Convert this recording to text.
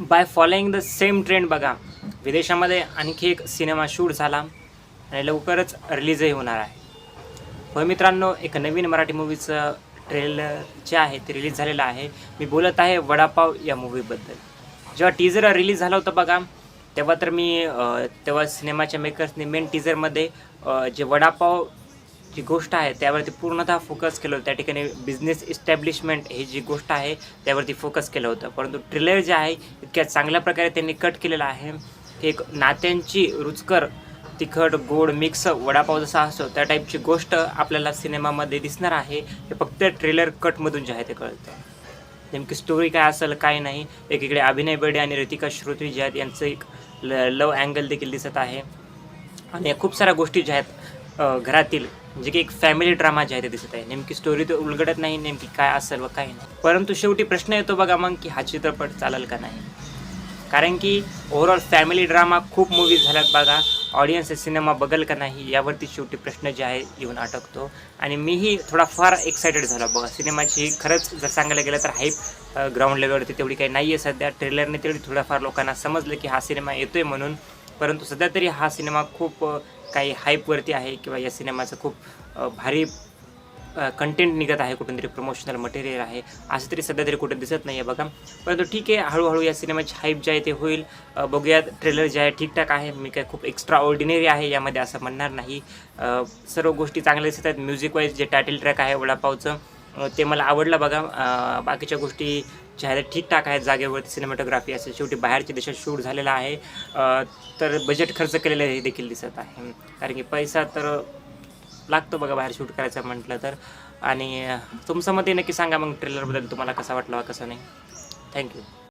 By following the same trend बघा. विदेशामध्ये आणखी एक सिनेमा शूट झाला आणि लवकरच रिलीजही होणार आहे. होय मित्रांनो एक नवीन मराठी मूवीचं ट्रेलर जे आहे ते रिलीज झालेलं आहे. मी बोलत आहे वडापाव या मूवीबद्दल जेव्हा टीजर रिलीज झालं होतं बघा तेव्हा तर मी तेव्हा सिनेमाच्या मेकर्सनी मेन टीजरमध्ये जे वडापाव जी गोष्ट आहे त्यावरती पूर्णतः फोकस केलं होतं. त्या ठिकाणी बिझनेस इस्टॅब्लिशमेंट ही जी गोष्ट आहे त्यावरती फोकस केलं होतं. परंतु ट्रेलर जे आहे इतक्या चांगल्या प्रकारे त्यांनी कट केलेलं आहे. एक नात्यांची रुचकर तिखट गोड मिक्स वडापाव जसा असतो त्या टाईपची गोष्ट आपल्याला सिनेमामध्ये दिसणार आहे. हे फक्त ट्रेलर कटमधून जे आहे ते कळतं. नेमकी स्टोरी काय असेल काय नाही एकीकडे अभिनय बेडे आणि रितिका श्रुती जे आहेत यांचं एक ल लव अँगल देखील दिसत आहे. आणि खूप साऱ्या गोष्टी ज्या आहेत घरातील जे की एक फॅमिली ड्रामा जे आहे ते दिसत आहे. नेमकी स्टोरी तर उलगडत नाही नेमकी काय असेल व काय नाही. परंतु शेवटी प्रश्न येतो बघा मग की हा चित्रपट चालेल का नाही. कारण की ओव्हरऑल फॅमिली ड्रामा खूप मूवीज झाल्यात बघा. ऑडियन्स सिनेमा बघल का नाही यावरती शेवटी प्रश्न जे आहे येऊन अटकतो. आणि मीही थोडाफार एक्सायटेड झालो बघा. सिनेमाची खरंच जर सांगायला गेलं तर हाईप ग्राउंड लेवलवरती तेवढी काही नाही आहे सध्या ट्रेलरने तेवढी थोड्याफार लोकांना समजलं की हा सिनेमा येतोय म्हणून. परंतु सध्या तरी हा सिनेमा खूप काही हाईपवरती आहे किंवा या सिनेमाचं खूप भारी कंटेंट निघत आहे कुठून तरी प्रमोशनल मटेरियल आहे. असं तरी सध्या तरी कुठं दिसत नाही आहे बघा. परंतु ठीक आहे हळूहळू या सिनेमाची हाईप जे आहे ते होईल. बघूयात ट्रेलर जे आहे ठीकठाक आहे. मी काय खूप एक्स्ट्रा ऑर्डिनरी आहे यामध्ये असं म्हणणार नाही. सर्व गोष्टी चांगल्या दिसत आहेत. म्युझिक वाईज जे टायटल ट्रॅक आहे वडापावचं ते मला आवडलं बघा. बाकीच्या गोष्टी चेहरे ठीकठाक आहेत जागेवरती सिनेमॅटोग्राफी असेल शेवटी बाहेरच्या देशात शूट झालेला आहे. तर बजेट खर्च केलेलं हे देखील दिसत आहे. कारण की पैसा तर लागतो बघा बाहेर शूट करायचं म्हटलं तर. आणि तुमचं मते नक्की सांगा मग ट्रेलरबद्दल तुम्हाला कसा वाटलं कसं नाही? थँक्यू